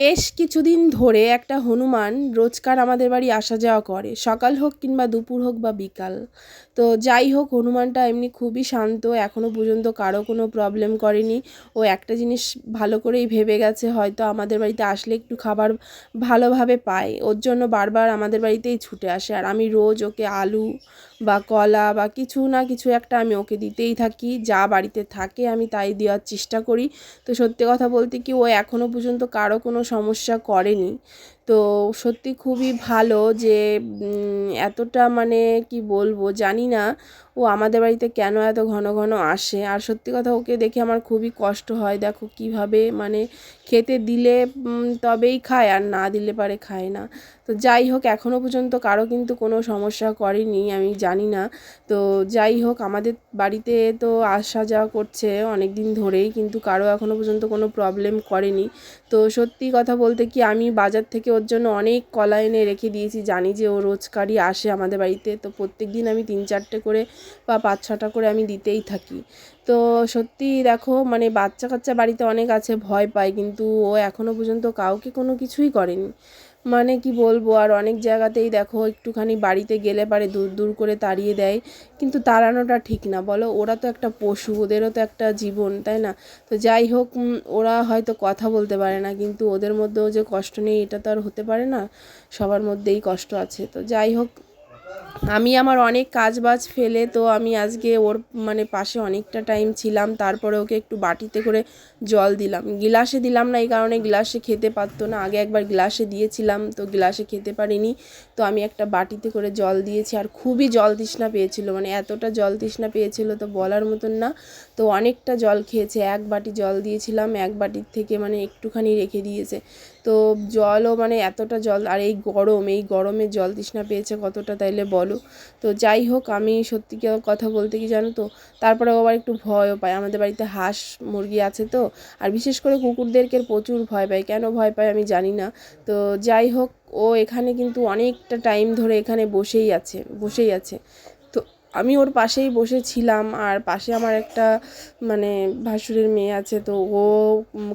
বেশ কিছুদিন ধরে একটা হনুমান রোজকার আমাদের বাড়ি আসা যাওয়া করে। সকাল হোক কিংবা দুপুর হোক বা বিকাল। তো যাই হোক, হনুমানটা এমনি খুবই শান্ত। এখনও পর্যন্ত কারও কোনো প্রবলেম করেনি। ও একটা জিনিস ভালো করেই ভেবে গেছে, হয়তো আমাদের বাড়িতে আসলে একটু খাবার ভালোভাবে পায়। ওর জন্য বারবার আমাদের বাড়িতেই ছুটে আসে। আর আমি রোজ ওকে আলু বা কলা বা কিছু না কিছু একটা আমি ওকে দিতেই থাকি। যা বাড়িতে থাকে আমি তাই দেওয়ার চেষ্টা করি। তো সত্যি কথা বলতে কি ও এখনও পর্যন্ত কারও কোনো সমস্যা করেনি। তো সত্যি খুবই ভালো যে এতটা মানে কি বলব জানি না ও আমাদের বাড়িতে কেন এত ঘন ঘন আসে। আর সত্যি কথা ওকে দেখে আমার খুবই কষ্ট হয়। দেখো কীভাবে মানে খেতে দিলে তবেই খায় আর না দিলে পারে খায় না। তো যাই হোক এখনও পর্যন্ত কারও কিন্তু কোনো সমস্যা করেনি, আমি জানি না। তো যাই হোক, আমাদের বাড়িতে তো আসা যাওয়া করছে অনেক দিন ধরেই, কিন্তু কারও এখনও পর্যন্ত কোনো প্রবলেম করেনি। তো সত্যি কথা বলতে কি, আমি বাজার থেকে ওর জন্য অনেক কলা এনে রেখে দিয়েছি। জানি যে ও রোজকারই আসে আমাদের বাড়িতে। তো প্রত্যেক দিন আমি তিন চারটে করে বা পাঁচ ছটা করে আমি দিতেই থাকি। তো সত্যি দেখো মানে বাচ্চা কাচ্চা বাড়িতে অনেক আছে, ভয় পায়। কিন্তু ও এখনও পর্যন্ত কাউকে কোনো কিছুই করেনি। মানে কি বলব, আর অনেক জায়গাতেই দেখো একটুখানি বাড়িতে গেলে পারে দূর দূর করে তাড়িয়ে দেয়, কিন্তু তাড়ানোটা ঠিক না। বলো, ওরা তো একটা পশু, ওদেরও তো একটা জীবন, তাই না? তো যাই হোক ওরা হয়তো কথা বলতে পারে না, কিন্তু ওদের মধ্যেও যে কষ্ট নেই, এটা তো আর হতে পারে না। সবার মধ্যেই কষ্ট আছে। তো যাই হোক আমি আমার অনেক কাজ বাজ ফেলে, তো আমি আজকে ওর মানে পাশে অনেকটা টাইম ছিলাম। তারপরে ওকে একটু বাটিতে করে জল দিলাম। গ্লাসে দিলাম না, এই কারণে গ্লাসে খেতে পারতো না। আগে একবার গ্লাসে দিয়েছিলাম, তো গ্লাসে খেতে পারিনি। তো আমি একটা বাটিতে করে জল দিয়েছি। আর খুবই জল তৃষ্ণা পেয়েছিল মানে এতটা জল তৃষ্ণা পেয়েছিল তো বলার মতন না। তো অনেকটা জল খেয়েছে। এক বাটি জল দিয়েছিলাম, এক বাটির থেকে মানে একটুখানি রেখে দিয়েছে। তো জলও মানে এতটা জল, আর এই গরম, এই গরমে জল তৃষ্ণা পেয়েছে কতটা তাইলে বলো? তো যাই হোক, আমি সত্যি কথা বলতে কি জানো তো? তারপরে আবার একটু ভয়ও পায় আমাদের বাড়িতে হাঁস মুরগি আছে তো, আর বিশেষ করে কুকুরদেরকে প্রচুর ভয় পায় কেন ভয় পায় আমি জানি না। তো যাই হোক, ও এখানে কিন্তু অনেকটা টাইম ধরে এখানে বসেই আছে বসেই আছে। আমি ওর পাশেই বসেছিলাম আর পাশে আমার একটা মানে ভাসুরের মেয়ে আছে, তো ও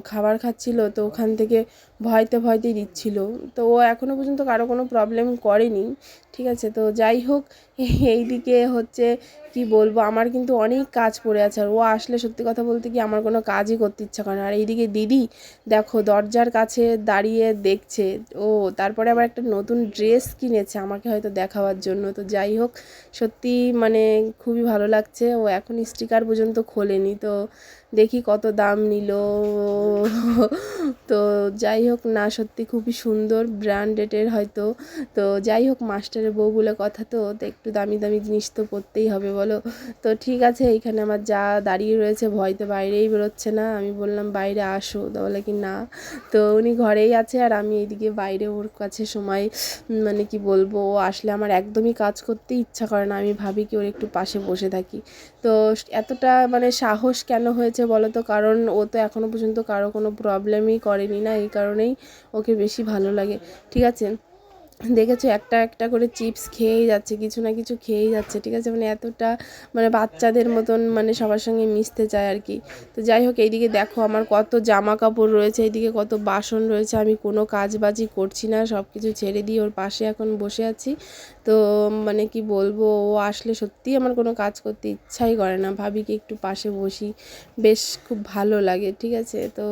খাবার খাচ্ছিল, তো ওখান থেকে ভয়তে ভয়তেই দিচ্ছিল। তো ও এখনও পর্যন্ত কারও কোনো প্রবলেম করেনি, ঠিক আছে? তো যাই হোক এই দিকে হচ্ছে, কি বলব, আমার কিন্তু অনেক কাজ পড়ে আছে। আর ও আসলে সত্যি কথা বলতে কি, আমার কোনো কাজই করতে ইচ্ছা করে না। আর এইদিকে দিদি, দেখো, দরজার কাছে দাঁড়িয়ে দেখছে। ও, তারপরে আবার একটা নতুন ড্রেস কিনেছে আমাকে হয়তো দেখাবার জন্য। তো যাই হোক, সত্যি মানে খুবই ভালো লাগছে। ও এখন স্টিকার পর্যন্ত খোলেনি তো দেখি কত দাম নিল। তো যাই হোক না, সত্যি খুবই সুন্দর ব্র্যান্ডেডের হয়তো। তো যাই হোক মাস্টারের বউগুলো কথা তো তো একটু দামি দামি জিনিস তো পরতেই হবে, বলো। তো ঠিক আছে এইখানে আমার যা দাঁড়িয়ে রয়েছে, ভয় তো বাইরেই বেরোচ্ছে না। আমি বললাম, বাইরে আসো তো বলে কি না? তো উনি ঘরেই আছে, আর আমি এইদিকে বাইরে ওর কাছে সময় মানে কি বলব, ও আসলে আমার একদমই কাজ করতে ইচ্ছা করে না। আমি ভাবি কি ওর একটু পাশে বসে থাকি। তো এতটা মানে সাহস কেন হয়েছে বলো তো কারণ ও তো এখনও পর্যন্ত কারও কোনো প্রবলেমই করেনি না, এই কারণেই ওকে বেশি ভালো লাগে। ঠিক আছে? দেখেছ, একটা একটা করে চিপস খেয়েই যাচ্ছে, কিছু না কিছু খেয়েই যাচ্ছে, ঠিক আছে? মানে এতটা মানে বাচ্চাদের মতন মানে সবার সঙ্গে মিশতে চায় আর কি। তো যাই হোক, এইদিকে দেখো আমার কত জামা কাপড় রয়েছে, এইদিকে কত বাসন রয়েছে, আমি কোনো কাজবাজি করছি না সব কিছু ছেড়ে দিয়ে ওর পাশে এখন বসে আছি। তো মানে কি বলব, ও আসলে সত্যিই আমার কোনো কাজ করতে ইচ্ছাই করে না ভাবি কি একটু পাশে বসি, বেশ খুব ভালো লাগে, ঠিক আছে? তো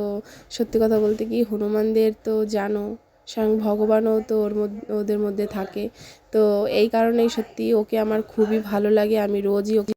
সত্যি কথা বলতে কি, হনুমানদের তো জানো স্বয়ং ভগবানও তো ওর মধ্যে ওদের মধ্যে থাকে। তো এই কারণেই সত্যি ওকে আমার খুবই ভালো লাগে। আমি রোজই ওকে